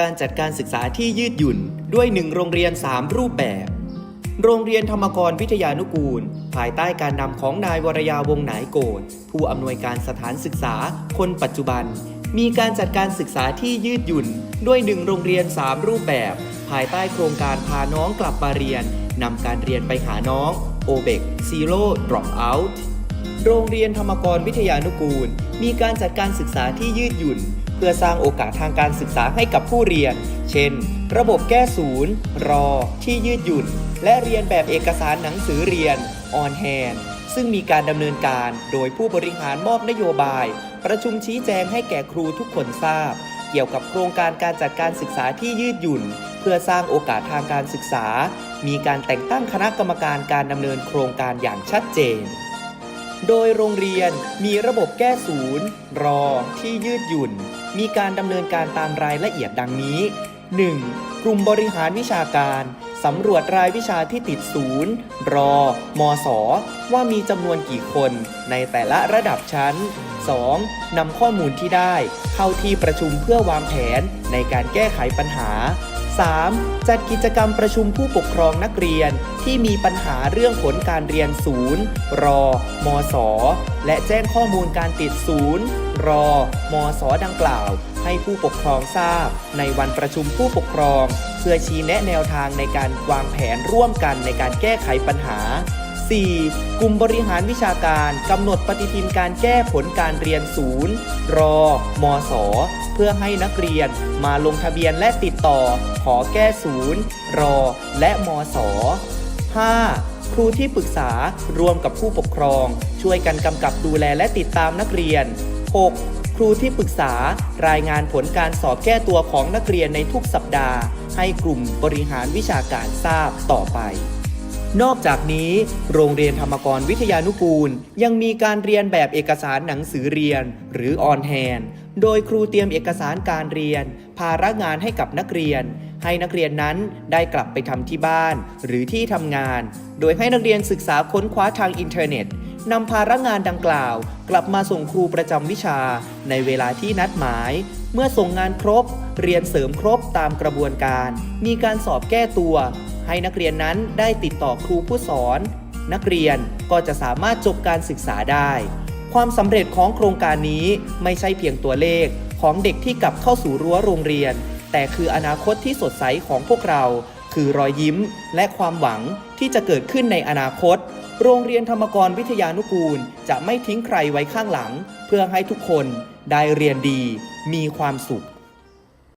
การจัดการศึกษาที่ยืดหยุ่นด้วยหนึ่งโรงเรียน 3 รูปแบบ โรงเรียนธรรมกรวิทยานุกูล ภายใต้การนำของนายวรยาวงศ์หนายโกศผู้อำนวยการสถานศึกษาคนปัจจุบัน มีการจัดการศึกษาที่ยืดหยุ่นด้วยหนึ่งโรงเรียน 3 รูปแบบ ภายใต้โครงการพาน้องกลับมาเรียนนำการเรียนไปหาน้อง o b e c Zero Drop Out โรงเรียนธรรมกรวิทยานุกูล มีการจัดการศึกษาที่ยืดหยุ่น เพื่อสร้างโอกาสทางการศึกษาให้กับผู้เรียน เช่น ระบบแก้ศูนย์ รอ ที่ยืดหยุ่น และเรียนแบบเอกสารหนังสือเรียน ออนแฮนซึ่งมีการดำเนินการโดยผู้บริหารมอบนโยบาย ประชุมชี้แจงให้แก่ครูทุกคนทราบ เกี่ยวกับโครงการการจัดการศึกษาที่ยืดหยุ่น เพื่อสร้างโอกาสทางการศึกษา มีการแต่งตั้งคณะกรรมการการดำเนินโครงการอย่างชัดเจน โดยโรงเรียนมีระบบแก้ศูนย์ รอที่ยืดหยุ่น มีการดำเนินการตามรายละเอียดดังนี้ 1. กลุ่มบริหารวิชาการสำรวจรายวิชาที่ติดศูนย์ รอ มส ว่ามีจำนวนกี่คนในแต่ละระดับชั้น 2. นำข้อมูลที่ได้ เข้าที่ประชุมเพื่อวางแผนในการแก้ไขปัญหา 3. จัดกิจกรรมประชุมผู้ปกครองนักเรียนที่มีปัญหาเรื่องผลการเรียนศูนย์รอมสและแจ้งข้อมูลการติดศูนย์รอมสดังกล่าว ให้ผู้ปกครองทราบ ในวันประชุมผู้ปกครอง เพื่อชี้แนะแนวทางในการวางแผนร่วมกันในการแก้ไขปัญหา 4. กลุ่มบริหารวิชาการกำหนดปฏิทินการแก้ผลการเรียนศูนย์รอมสเพื่อให้นักเรียนมาลงทะเบียนและติดต่อ ขอแก้ศูนย์รอ และมส 5. ครูที่ปรึกษารวมกับผู้ปกครอง ช่วยกันกำกับดูแลและติดตามนักเรียน 6. ครูที่ปรึกษารายงานผลการสอบแก้ตัวของนักเรียนในทุกสัปดาห์ ให้กลุ่มบริหารวิชาการทราบต่อไป นอกจากนี้ โรงเรียนธรรมกรวิทยานุกูล ยังมีการเรียนแบบเอกสารหนังสือเรียน หรือออนแฮนโดยครูเตรียมเอกสารการเรียน ภาระงานให้กับนักเรียน ให้นักเรียนนั้นได้กลับไปทำที่บ้าน หรือที่ทำงาน โดยให้นักเรียนศึกษาค้นคว้าทางอินเทอร์เน็ตนำภาระงานดังกล่าว กลับมาส่งครูประจำวิชา ในเวลาที่นัดหมาย เมื่อส่งงานครบ เรียนเสริมครบตามกระบวนการ มีการสอบแก้ตัว ให้นักเรียนนั้นได้ติดต่อครูผู้สอน นักเรียนก็จะสามารถจบการศึกษาได้ ความสำเร็จของโครงการนี้ไม่ใช่เพียงตัวเลขของเด็กที่กลับเข้าสู่รั้วโรงเรียน แต่คืออนาคตที่สดใสของพวกเรา คือรอยยิ้มและความหวังที่จะเกิดขึ้นในอนาคต โรงเรียนธรรมกรวิทยานุกูล จะไม่ทิ้งใครไว้ข้างหลัง เพื่อให้ทุกคนได้เรียนดี มีความสุข